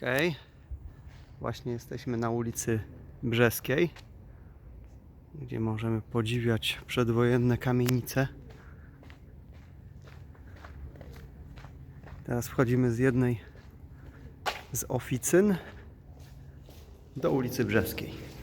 Hej, właśnie jesteśmy na ulicy Brzeskiej, gdzie możemy podziwiać przedwojenne kamienice. Teraz wchodzimy z jednej z oficyn do ulicy Brzeskiej.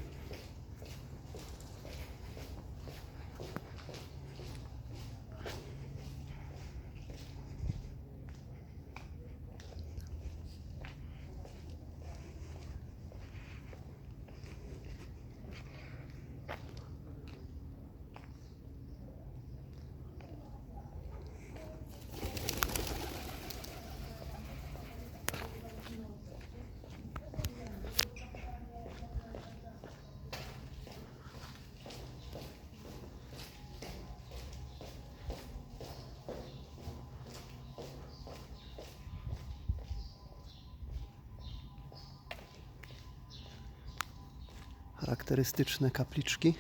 Charakterystyczne kapliczki,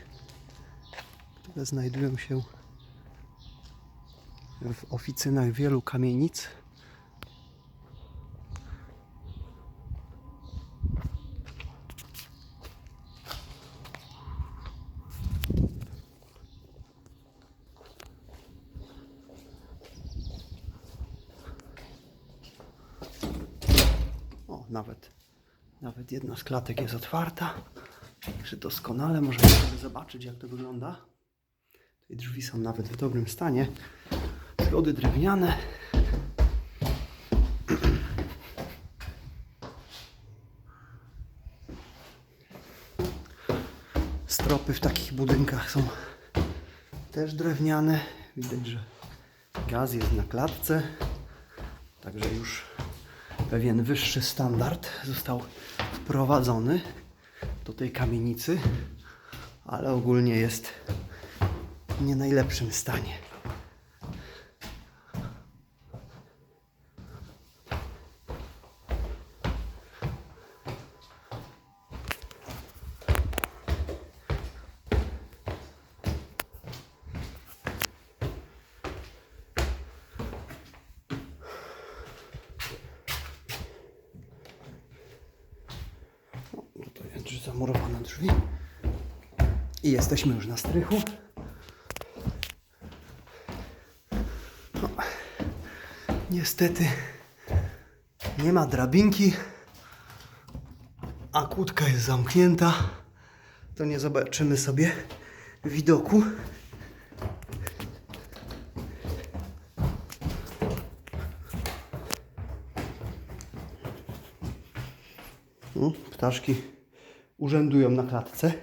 które znajdują się w oficynach wielu kamienic. O, nawet, nawet jedna z klatek jest otwarta. Także doskonale możemy sobie zobaczyć, jak to wygląda. Tutaj drzwi są nawet w dobrym stanie. Schody drewniane. Stropy w takich budynkach są też drewniane. Widać, że gaz jest na klatce. Także już pewien wyższy standard został wprowadzony do tej kamienicy, ale ogólnie jest w nie najlepszym stanie. No to jest zamurowane drzwi. I jesteśmy już na strychu. No, niestety nie ma drabinki, a kłódka jest zamknięta. To nie zobaczymy sobie widoku. No, ptaszki urzędują na klatce.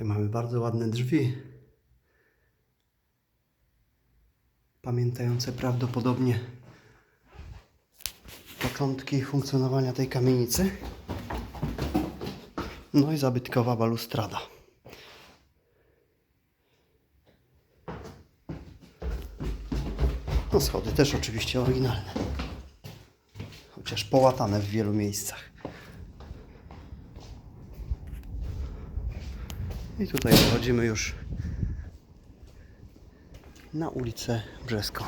Tutaj mamy bardzo ładne drzwi. Pamiętające prawdopodobnie początki funkcjonowania tej kamienicy. No i zabytkowa balustrada. No schody też oczywiście oryginalne. Chociaż połatane w wielu miejscach. I tutaj wchodzimy już na ulicę Brzeską.